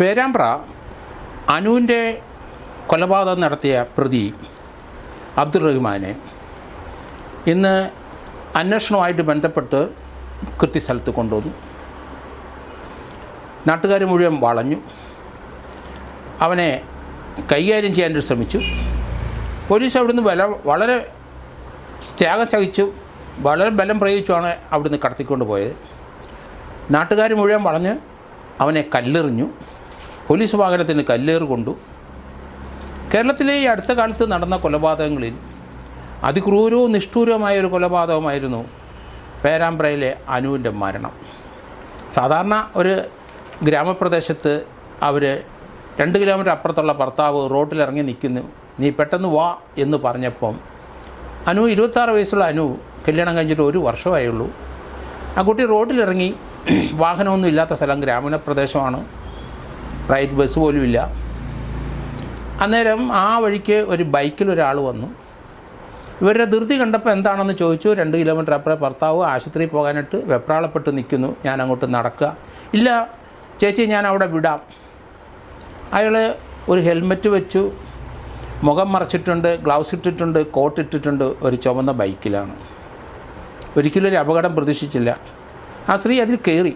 പേരാമ്പ്ര അനുവിന്റെ കൊലപാതകം നടത്തിയ പ്രതി അബ്ദുൾ റഹ്മാനെ ഇന്ന് അന്വേഷണവുമായിട്ട് ബന്ധപ്പെട്ട് കൃത്യസ്ഥലത്ത് കൊണ്ടുവന്നു. നാട്ടുകാർ മുഴുവൻ വളഞ്ഞു. അവനെ കൈകാര്യം ചെയ്യാൻ ശ്രമിച്ചു. പോലീസ് അവിടുന്ന് ബല വളരെ ത്യാഗം സഹിച്ചു. വളരെ ബലം പ്രയോഗിച്ചുമാണ് അവിടുന്ന് കടത്തിക്കൊണ്ട് പോയത്. നാട്ടുകാർ മുഴുവൻ വളഞ്ഞ് അവനെ കല്ലെറിഞ്ഞു. പോലീസ് വാഹനത്തിന് കല്ലേറ് കൊണ്ടു. കേരളത്തിലെ ഈ അടുത്ത കാലത്ത് നടന്ന കൊലപാതകങ്ങളിൽ അതിക്രൂരവും നിഷ്ഠൂരവുമായ ഒരു കൊലപാതകമായിരുന്നു പേരാമ്പ്രയിലെ അനുവിന്റെ മരണം. സാധാരണ ഒരു ഗ്രാമപ്രദേശത്ത് അവർ രണ്ട് കിലോമീറ്റർ അപ്പുറത്തുള്ള ഭർത്താവ് റോട്ടിലിറങ്ങി നിൽക്കുന്നു. നീ പെട്ടെന്ന് വാ എന്ന് പറഞ്ഞപ്പം അനു ഇരുപത്താറ് വയസ്സുള്ള അനു കല്യാണം കഴിഞ്ഞിട്ട് ഒരു വർഷമായുള്ളൂ. ആ കുട്ടി റോഡിലിറങ്ങി വാഹനമൊന്നും ഇല്ലാത്ത സ്ഥലം ഗ്രാമീണ പ്രദേശമാണ് പ്രൈവറ്റ് ബസ് പോലും ഇല്ല അന്നേരം ആ വഴിക്ക് ഒരു ബൈക്കിൽ ഒരാൾ വന്നു. ഇവരുടെ ധൃതി കണ്ടപ്പോൾ എന്താണെന്ന് ചോദിച്ചു. രണ്ട് കിലോമീറ്റർ അപ്പുറം ഭർത്താവ് ആശുപത്രിയിൽ പോകാനായിട്ട് വെപ്രാളപ്പെട്ട് നിൽക്കുന്നു. ഞാൻ അങ്ങോട്ട് നടക്കുക. ഇല്ല ചേച്ചി ഞാൻ അവിടെ വിടാം. അയാൾ ഒരു ഹെൽമെറ്റ് വെച്ചു. മുഖം മറച്ചിട്ടുണ്ട് ഗ്ലൗസ് ഇട്ടിട്ടുണ്ട് കോട്ട് ഇട്ടിട്ടുണ്ട് ഒരു ചുമന്ന ബൈക്കിലാണ്. ഒരിക്കലും ഒരു അപകടം പ്രതീക്ഷിച്ചില്ല. ആ സ്ത്രീ അതിൽ കയറി.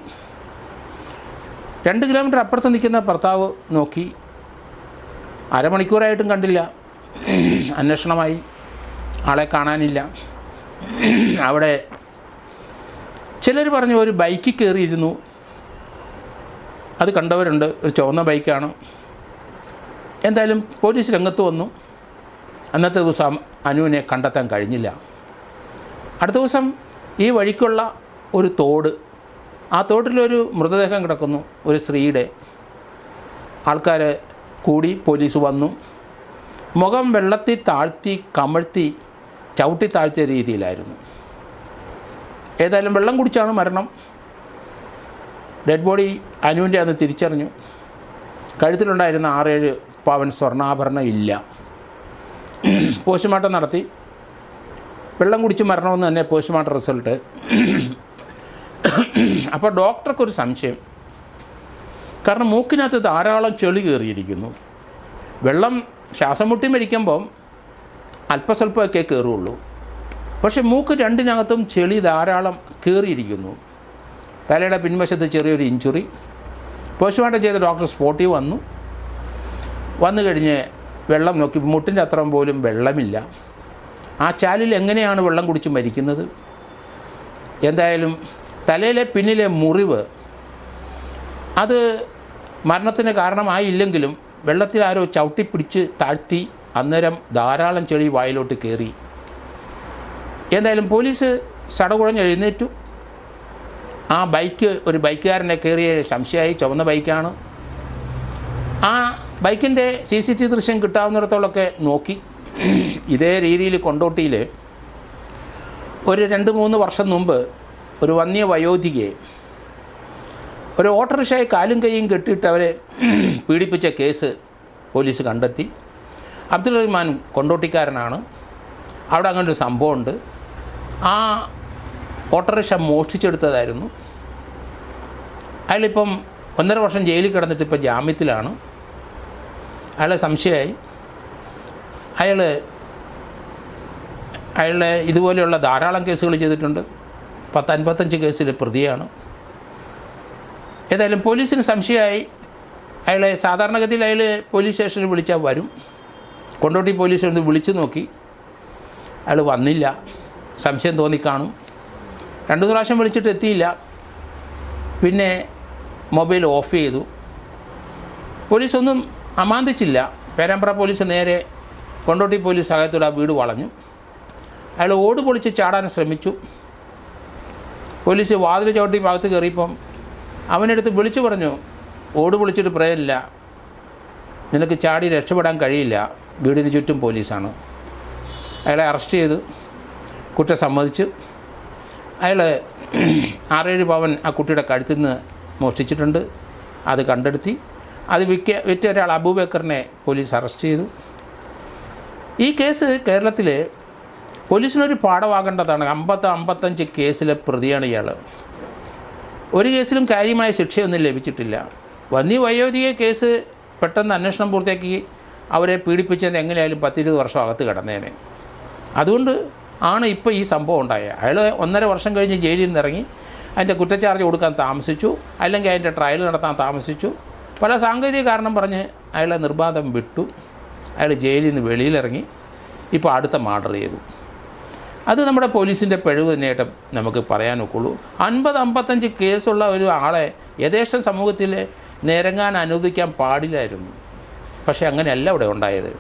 രണ്ട് കിലോമീറ്റർ അപ്പുറത്ത് നിൽക്കുന്ന ഭർത്താവ് നോക്കി. അരമണിക്കൂറായിട്ടും കണ്ടില്ല. അന്വേഷണമായി. ആളെ കാണാനില്ല. അവിടെ ചിലർ പറഞ്ഞു ഒരു ബൈക്കിൽ കയറിയിരുന്നു. അത് കണ്ടവരുണ്ട്. ഒരു ചുവന്ന ബൈക്കാണ്. എന്തായാലും പോലീസ് രംഗത്ത് വന്നു. അന്നത്തെ ദിവസം അനുവിനെ കണ്ടെത്താൻ കഴിഞ്ഞില്ല. അടുത്ത ദിവസം ഈ വഴിക്കുള്ള ഒരു തോട് ആ തോട്ടിലൊരു മൃതദേഹം കിടക്കുന്നു ഒരു സ്ത്രീയുടെ. ആൾക്കാർ കൂടി പോലീസ് വന്നു. മുഖം വെള്ളത്തിൽ താഴ്ത്തി കമഴ്ത്തി ചവിട്ടി താഴ്ത്തിയ രീതിയിലായിരുന്നു. ഏതായാലും വെള്ളം കുടിച്ചാണ് മരണം. ഡെഡ് ബോഡി അനുവിന്റെ അന്ന് തിരിച്ചറിഞ്ഞു. കഴുത്തിലുണ്ടായിരുന്ന ആറേഴ് പവൻ സ്വർണാഭരണം ഇല്ല. പോസ്റ്റ്മോർട്ടം നടത്തി. വെള്ളം കുടിച്ച് മരണമെന്ന് തന്നെ പോസ്റ്റ്മോർട്ടം റിസൾട്ട്. അപ്പോൾ ഡോക്ടർക്കൊരു സംശയം. കാരണം മൂക്കിനകത്ത് ധാരാളം ചെളി കയറിയിരിക്കുന്നു. വെള്ളം ശ്വാസം മുട്ടി മരിക്കുമ്പം അല്പസ്വല്പമൊക്കെ കയറുള്ളൂ. പക്ഷേ മൂക്ക് രണ്ടിനകത്തും ചെളി ധാരാളം കയറിയിരിക്കുന്നു. തലയുടെ പിൻവശത്ത് ചെറിയൊരു ഇഞ്ചുറി. പോസ്റ്റ്മോർട്ടം ചെയ്ത ഡോക്ടർ സ്പോട്ടിൽ വന്നു. വന്നു കഴിഞ്ഞ് വെള്ളം നോക്കി മുട്ടിന്റെ അത്ര പോലും വെള്ളമില്ല. ആ ചാലിൽ എങ്ങനെയാണ് വെള്ളം കുടിച്ച് മരിക്കുന്നത്? എന്തായാലും തലയിലെ പിന്നിലെ മുറിവ് അത് മരണത്തിന് കാരണമായില്ലെങ്കിലും വെള്ളത്തിൽ ആരോ ചവിട്ടിപ്പിടിച്ച് താഴ്ത്തി അന്നേരം ധാരാളം ചെളി വായിലോട്ട് കയറി. എന്തായാലും പോലീസ് സടകുഴഞ്ഞ് എഴുന്നേറ്റു. ആ ബൈക്ക് ഒരു ബൈക്കുകാരനെ കയറിയ സംശയമായി ചുവന്ന ബൈക്കാണ്. ആ ബൈക്കിന്റെ സി സി ടി ദൃശ്യം കിട്ടാവുന്നിടത്തോളമൊക്കെ നോക്കി. ഇതേ രീതിയിൽ കൊണ്ടോട്ടിയിൽ ഒരു രണ്ട് മൂന്ന് വർഷം മുമ്പ് ഒരു വന്യ വയോധികയെ ഒരു ഓട്ടോറിക്ഷയെ കാലും കൈയും കെട്ടിയിട്ട് അവരെ പീഡിപ്പിച്ച കേസ് പോലീസ് കണ്ടെത്തി. അബ്ദുൾ റഹ്മാൻ കൊണ്ടോട്ടിക്കാരനാണ്. അവിടെ അങ്ങനൊരു സംഭവമുണ്ട്. ആ ഓട്ടോറിക്ഷ മോഷ്ടിച്ചെടുത്തതായിരുന്നു. അയാളിപ്പം ഒന്നര വർഷം ജയിലിൽ കിടന്നിട്ട് ഇപ്പോൾ ജാമ്യത്തിലാണ്. അയാളെ സംശയമായി. അയാൾ അയാളെ ഇതുപോലെയുള്ള ധാരാളം കേസുകൾ ചെയ്തിട്ടുണ്ട്. പത്ത് അൻപത്തഞ്ച് കേസിൽ പ്രതിയാണ്. ഏതായാലും പോലീസിന് സംശയമായി. അയാളെ സാധാരണഗതിയിൽ അയാൾ പോലീസ് സ്റ്റേഷനിൽ വിളിച്ചാൽ വരും. കൊണ്ടോട്ടി പോലീസ് ഒന്ന് വിളിച്ചു നോക്കി. അയാൾ വന്നില്ല. സംശയം തോന്നി കാണും. രണ്ടു പ്രാവശ്യം വിളിച്ചിട്ട് എത്തിയില്ല. പിന്നെ മൊബൈൽ ഓഫ് ചെയ്തു. പോലീസൊന്നും അമാന്തിച്ചില്ല. പേരാമ്പ്ര പോലീസ് നേരെ കൊണ്ടോട്ടി പോലീസ് സഹായത്തോടെ ആ വീട് വളഞ്ഞു. അയാൾ ഓട് പൊളിച്ച് ചാടാൻ ശ്രമിച്ചു. പോലീസ് വാതിൽ ചവിട്ടി ഭാഗത്ത് കയറിയപ്പം അവനെടുത്ത് വിളിച്ചു പറഞ്ഞു ഓട് വിളിച്ചിട്ട് പ്രയല്ല നിനക്ക് ചാടി രക്ഷപ്പെടാൻ കഴിയില്ല. വീടിന് ചുറ്റും പോലീസാണ്. അയാളെ അറസ്റ്റ് ചെയ്തു. കുറ്റം സമ്മതിച്ചു. അയാൾ ആറേഴ് പവൻ ആ കുട്ടിയുടെ കഴുത്തിൽ നിന്ന് മോഷ്ടിച്ചിട്ടുണ്ട്. അത് കണ്ടെടുത്തി. അത് വിൽക്ക വിറ്റ ഒരാൾ അബൂബേക്കറിനെ പോലീസ് അറസ്റ്റ് ചെയ്തു. ഈ കേസ് കേരളത്തിൽ പോലീസിനൊരു പാഠമാകേണ്ടതാണ്. അമ്പത്ത് അമ്പത്തഞ്ച് കേസിലെ പ്രതിയാണ് ഇയാൾ ഒരു കേസിലും കാര്യമായ ശിക്ഷയൊന്നും ലഭിച്ചിട്ടില്ല. വന്നി വയോധിക കേസ് പെട്ടെന്ന് അന്വേഷണം പൂർത്തിയാക്കി അവരെ പീഡിപ്പിച്ചത് എങ്ങനെയായാലും പത്തിരുപത് വർഷം അകത്ത് കിടന്നേനെ. അതുകൊണ്ട് ആണ് ഇപ്പോൾ ഈ സംഭവം ഉണ്ടായത് അയാൾ ഒന്നര വർഷം കഴിഞ്ഞ് ജയിലിൽ നിന്ന് ഇറങ്ങി അതിന്റെ കുറ്റച്ചാർജ് കൊടുക്കാൻ താമസിച്ചു. അല്ലെങ്കിൽ അതിന്റെ ട്രയൽ നടത്താൻ താമസിച്ചു. പല സാങ്കേതിക കാരണം പറഞ്ഞ് അയാളെ നിർബാധം വിട്ടു. അയാൾ ജയിലിൽ നിന്ന് വെളിയിലിറങ്ങി. ഇപ്പോൾ അടുത്ത മാർഡർ ചെയ്തു. അത് നമ്മുടെ പോലീസിന്റെ പിഴവ് തന്നെയായിട്ട് നമുക്ക് പറയാൻ ഒക്കുള്ളൂ അൻപത് അമ്പത്തഞ്ച് കേസുള്ള ഒരു ആളെ യഥേഷ്ട സമൂഹത്തിൽ നിരങ്ങാൻ അനുവദിക്കാൻ പാടില്ലായിരുന്നു. പക്ഷേ അങ്ങനെയല്ല ഇവിടെ ഉണ്ടായത്.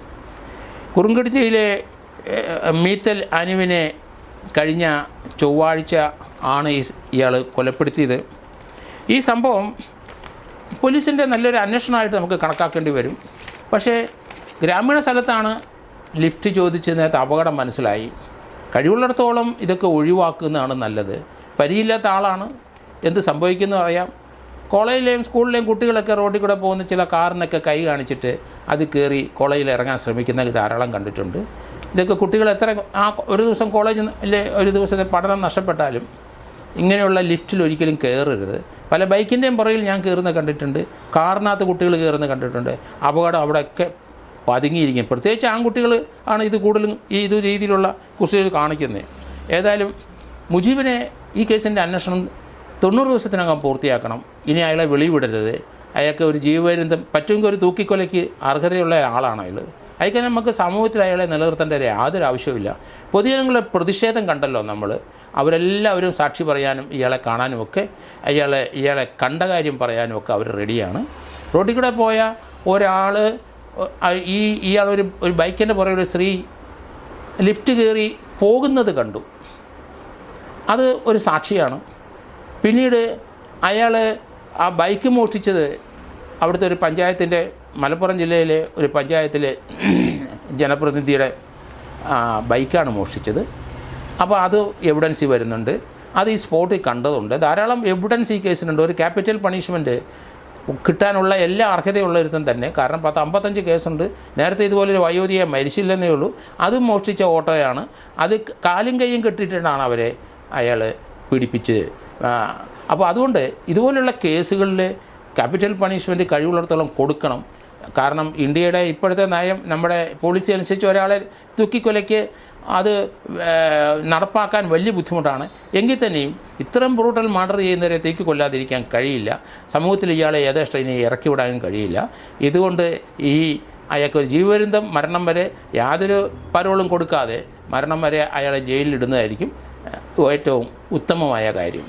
കുറുങ്കടിച്ചയിലെ മീത്തൽ അനുവിനെ കഴിഞ്ഞ ചൊവ്വാഴ്ച ആണ് ഇയാൾ കൊലപ്പെടുത്തിയത്. ഈ സംഭവം പോലീസിന്റെ നല്ലൊരു അന്വേഷണമായിട്ട് നമുക്ക് കണക്കാക്കേണ്ടി വരും. പക്ഷേ ഗ്രാമീണ സ്ഥലത്താണ് ലിഫ്റ്റ് ചോദിച്ചതിനകത്ത് അപകടം മനസ്സിലായി. കഴിവുള്ളിടത്തോളം ഇതൊക്കെ ഒഴിവാക്കുന്നതാണ് നല്ലത്. പരിചയമില്ലാത്ത ആളാണ്. എന്ത് സംഭവിക്കുന്നു അറിയാം. കോളേജിലെയും സ്കൂളിലെയും കുട്ടികളൊക്കെ റോഡിൽ കൂടെ പോകുന്ന ചില കാറിനൊക്കെ കൈ കാണിച്ചിട്ട് അത് കയറി കോളേജിൽ ഇറങ്ങാൻ ശ്രമിക്കുന്ന ധാരാളം കണ്ടിട്ടുണ്ട്. ഇതൊക്കെ കുട്ടികൾ എത്ര ആ ഒരു ദിവസം കോളേജിൽ അല്ലെ ഒരു ദിവസത്തെ പഠനം നഷ്ടപ്പെട്ടാലും ഇങ്ങനെയുള്ള ലിഫ്റ്റിൽ ഒരിക്കലും കയറരുത്. പല ബൈക്കിന്റെയും പുറകിൽ ഞാൻ കയറുന്ന കണ്ടിട്ടുണ്ട്. കാറിനകത്ത് കുട്ടികൾ കയറുന്ന കണ്ടിട്ടുണ്ട്. അപകടം അവിടെയൊക്കെ പതുങ്ങിയിരിക്കും. പ്രത്യേകിച്ച് ആൺകുട്ടികൾ ആണ് ഇത് കൂടുതലും ഈ ഇത് രീതിയിലുള്ള കുസ്തികൾ കാണിക്കുന്നത്. ഏതായാലും മുജീബിനെ ഈ കേസിന്റെ അന്വേഷണം തൊണ്ണൂറ് ദിവസത്തിനകം പൂർത്തിയാക്കണം. ഇനി അയാളെ വെളിവിടരുത്. അയാൾക്ക് ഒരു ജീവപര്യന്തം പറ്റുമെങ്കിൽ ഒരു തൂക്കിക്കൊലയ്ക്ക് അർഹതയുള്ള ആളാണ് അയാൾ അയക്കാൻ നമുക്ക് സമൂഹത്തിൽ അയാളെ നിലനിർത്തേണ്ട യാതൊരു ആവശ്യവുമില്ല. പൊതുജനങ്ങളുടെ പ്രതിഷേധം കണ്ടല്ലോ നമ്മൾ അവരെല്ലാവരും സാക്ഷി പറയാനും ഇയാളെ കാണാനും ഒക്കെ അയാളെ ഇയാളെ കണ്ട കാര്യം പറയാനും ഒക്കെ അവർ റെഡിയാണ് റോഡിൽ കൂടെ പോയ ഒരാൾ ഈ ഇയാൾ ഒരു ഒരു ബൈക്കിന്റെ പുറകെ ഒരു സ്ത്രീ ലിഫ്റ്റ് കയറി പോകുന്നത് കണ്ടു. അത് ഒരു സാക്ഷിയാണ്. പിന്നീട് അയാൾ ആ ബൈക്ക് മോഷ്ടിച്ചത് അവിടുത്തെ ഒരു പഞ്ചായത്തിന്റെ മലപ്പുറം ജില്ലയിലെ ഒരു പഞ്ചായത്തിലെ ജനപ്രതിനിധിയുടെ ബൈക്കാണ് മോഷ്ടിച്ചത്. അപ്പോൾ അത് എവിഡൻസി വരുന്നുണ്ട്. അത് ഈ സ്പോട്ടിൽ കണ്ടതുണ്ട്. ധാരാളം എവിഡൻസ് ഈ കേസിനുണ്ട് ഒരു ക്യാപിറ്റൽ പണിഷ്മെന്റ് കിട്ടാനുള്ള എല്ലാ അർഹതയുള്ളൊരുത്തും തന്നെ. കാരണം പത്ത് അമ്പത്തഞ്ച് കേസുണ്ട്. നേരത്തെ ഇതുപോലൊരു വയോധിയെ മരിച്ചില്ലെന്നേ ഉള്ളൂ. അതും മോഷ്ടിച്ച ഓട്ടോയാണ്. അത് കാലും കൈയും കെട്ടിയിട്ടാണ് അവരെ അയാൾ പീഡിപ്പിച്ച് അപ്പോൾ അതുകൊണ്ട് ഇതുപോലുള്ള കേസുകളിൽ ക്യാപിറ്റൽ പണിഷ്മെന്റ് കഴിവുള്ളിടത്തോളം കൊടുക്കണം. കാരണം ഇന്ത്യയുടെ ഇപ്പോഴത്തെ നയം നമ്മുടെ പോളിസി അനുസരിച്ച് ഒരാളെ തൂക്കിക്കൊലയ്ക്ക് അത് നടപ്പാക്കാൻ വലിയ ബുദ്ധിമുട്ടാണ്. എങ്കിൽ തന്നെയും ഇത്തരം ബ്രൂട്ടൽ മർഡർ ചെയ്യുന്നവരെ തേക്ക് കൊല്ലാതിരിക്കാൻ കഴിയില്ല. സമൂഹത്തിൽ ഇയാളെ യഥേഷ്ടം ഇനി ഇറക്കി വിടാനും കഴിയില്ല. ഇതുകൊണ്ട് ഈ അയാൾക്കൊരു ജീവപര്യന്തം മരണം വരെ യാതൊരു പരോളും കൊടുക്കാതെ മരണം വരെ അയാളെ ജയിലിലിടുന്നതായിരിക്കും ഏറ്റവും ഉത്തമമായ കാര്യം.